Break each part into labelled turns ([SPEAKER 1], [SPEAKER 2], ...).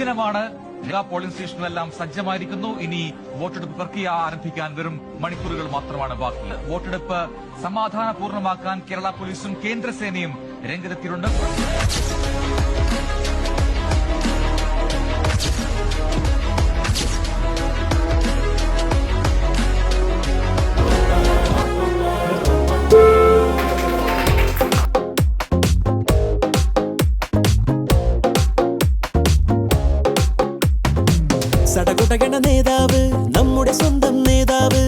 [SPEAKER 1] ദിനമാണ് എല്ലാ പോളിംഗ് സ്റ്റേഷനിലെല്ലാം സജ്ജമായിരിക്കുന്നു. ഇനി വോട്ടെടുപ്പ് പ്രക്രിയ ആരംഭിക്കാൻ വെറും മണിക്കൂറുകൾ മാത്രമാണ് ബാക്കി വോട്ടെടുപ്പ് സമാധാനപൂർണമാക്കാൻ കേരള പോലീസും കേന്ദ്രസേനയും രംഗത്തെത്തിയിട്ടുണ്ട്.
[SPEAKER 2] സടകുടകണ നേതാവ് നമ്മുടെ സ്വന്തം നേതാവ്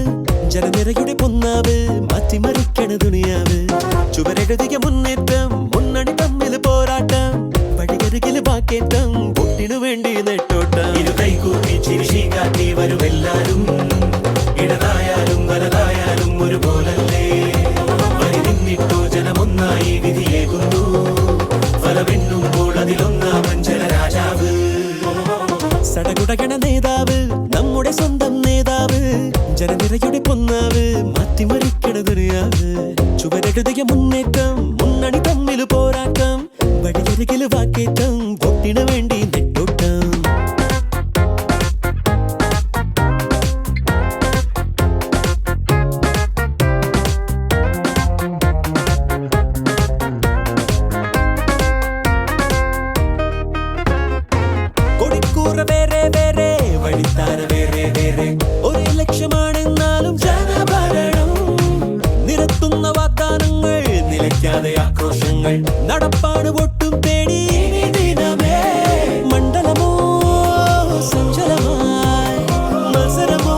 [SPEAKER 2] ജനനിരയുടെ പൊന്നാവ് മാറ്റിമറിക്കണ ദുനിയാവ് ചുവരെഴുതിയ മുന്നേറ്റം മുന്നണി തമ്മിൽ പോരാട്ടം പടികരികിൽ ബാക്കേറ്റം പൊട്ടിനു വേണ്ടി നെട്ടോട്ടം. ഇരു കൈകൂപ്പി ചിരിശി കാട്ടി വരുമെല്ലാരും ഇടതായാലും വലതായാലും ഒരുപോലല്ലേ? വരി നിന്നിട്ടോ ജനമൊന്നായി വിധിയേകുന്നു. ഫലമെണ്ണുമ്പോൾ അതിലൊന്നാമൻ ജനരാജാവ്. സടകുടകണ നേതാവ് നമ്മുടെ സ്വന്തം നേതാവ് ജനനിരയുടെ പൊന്നാവ് മാറ്റിമറിക്കണ ദുനിയാവ് ചുവരെഴുതിയ മുന്നേറ്റം മുന്നണി തമ്മിൽ പോരാട്ടം വഴിയരികിൽ വാക്കേറ്റം വോട്ടിനു ആക്രോശങ്ങൾ നടപ്പാട് പൊട്ടും തേടി ഇനി ദിനമേ മണ്ഡലമോ സഞ്ചലമായി മത്സരമോ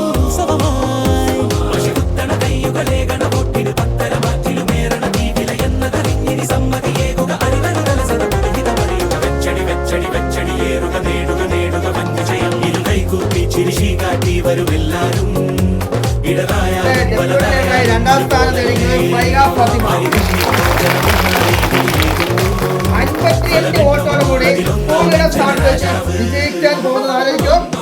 [SPEAKER 2] ഉത്സവമായി കുത്തണ കയ്യുകളേകണ പൊട്ടിന് പത്തര മാറ്റിലുമേറണ തീവില എന്നതറിഞ്ഞിനി സമ്മതിയേകുക അറിവരുതല സദപുരഹിതമറിയുക വെച്ചടി വെച്ചടി വെച്ചടി ഏറുക നേടുക നേടുക വൻവിജയം ഇരു കൈകൂപ്പി ചിരിശി കാട്ടി വരുമെല്ലാരും ഇടതായാലും
[SPEAKER 3] deputy Olmayan şarkı. Nitelikten doğru hale yok.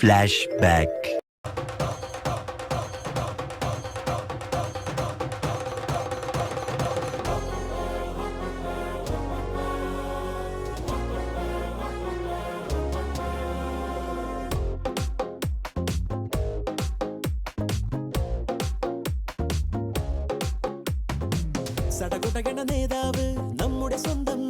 [SPEAKER 3] ആലോചിക്കും
[SPEAKER 2] ഫ്ലാഷ്ബാക്ക് സടകുടകണ നേതാവ് നമ്മുടെ സ്വന്തം